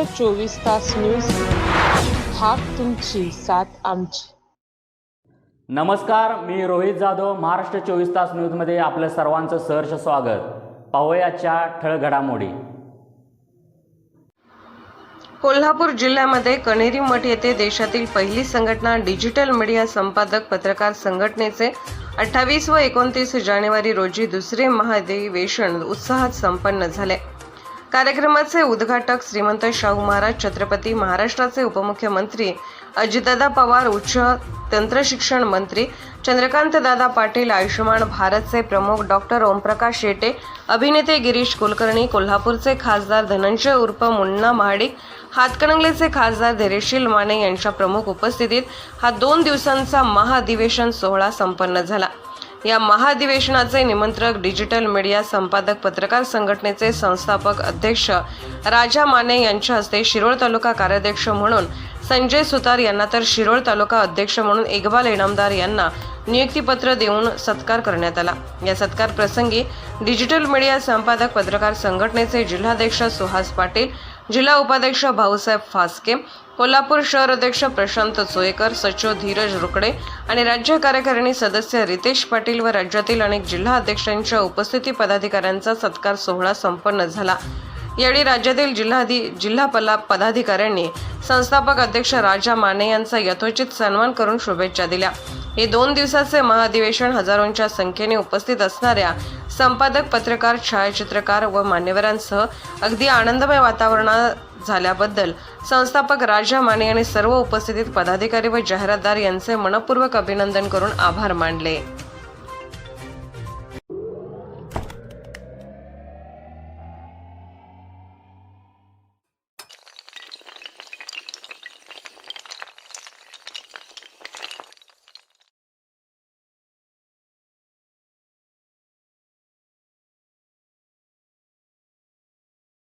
महाराष्ट्र चोवीस तास न्यूज हाक तुमची साथ आमची. नमस्कार मी रोहित जाधव महाराष्ट्र चोवीस तास न्यूजमध्ये आपलं सर्वांचं सहर्ष स्वागत. पाहूयाच्या ठळक घडामोडी. कोल्हापूर जिल्ह्यामध्ये कणेरी मठ येथे देशातील पहिली संघटना डिजिटल मीडिया संपादक पत्रकार संघटनेचे अठ्ठावीस व एकोणतीस जानेवारी रोजी दुसरे महाधिवेशन उत्साहात संपन्न झाले. कार्यक्रमाचे उद्घाटक श्रीमंत शाहू महाराज छत्रपती महाराष्ट्राचे उपमुख्यमंत्री अजितदादा पवार उच्च तंत्रशिक्षण मंत्री चंद्रकांत दादा पाटील आयुष्यमान भारतचे प्रमुख डॉक्टर ओमप्रकाश शेटे अभिनेते गिरीश कुलकर्णी कोल्हापूरचे खासदार धनंजय उर्फ मुन्ना महाडिक हातकणंगलेचे खासदार धैर्यशील माने यांच्या प्रमुख उपस्थितीत हा दोन दिवसांचा महाधिवेशन सोहळा संपन्न झाला. या महाधिवेशनाचे निमंत्रक डिजिटल मीडिया संपादक पत्रकार संघटनेचे संस्थापक अध्यक्ष राजा माने यांच्या हस्ते शिरोळ तालुका कार्याध्यक्ष म्हणून संजय सुतार यांना तर शिरोळ तालुका अध्यक्ष म्हणून इक्बाल इनामदार यांना नियुक्तीपत्र देऊन सत्कार करण्यात आला. या सत्कार प्रसंगी डिजिटल मीडिया संपादक पत्रकार संघटनेचे जिल्हाध्यक्ष सुहास पाटील जिल्हा उपाध्यक्ष भाऊसाहेब फासके कोल्हापूर शहर अध्यक्ष प्रशांत चोयकर सचिव धीरज रुकडे आणि राज्य कार्यकारिणी सदस्य रितेश पाटील व राज्यातील अनेक जिल्हा अध्यक्षांच्या उपस्थिती पदाधिकाऱ्यांचा सत्कार सोहळा संपन्न झाला. यावेळी राज्यातील जिल्हाधी जिल्हा पला पदाधिकाऱ्यांनी संस्थापक अध्यक्ष राजा माने यांचा यथोचित सन्मान करून शुभेच्छा दिल्या. हे दोन दिवसाचे महाधिवेशन हजारोंच्या संख्येने उपस्थित असणाऱ्या संपादक पत्रकार छायाचित्रकार व मान्यवरांसह अगदी आनंदमय वातावरणात झाल्याबद्दल संस्थापक राजा माने यांनी सर्व उपस्थित पदाधिकारी व जाहिरातदार यांचे मनपूर्वक अभिनंदन करून आभार मानले.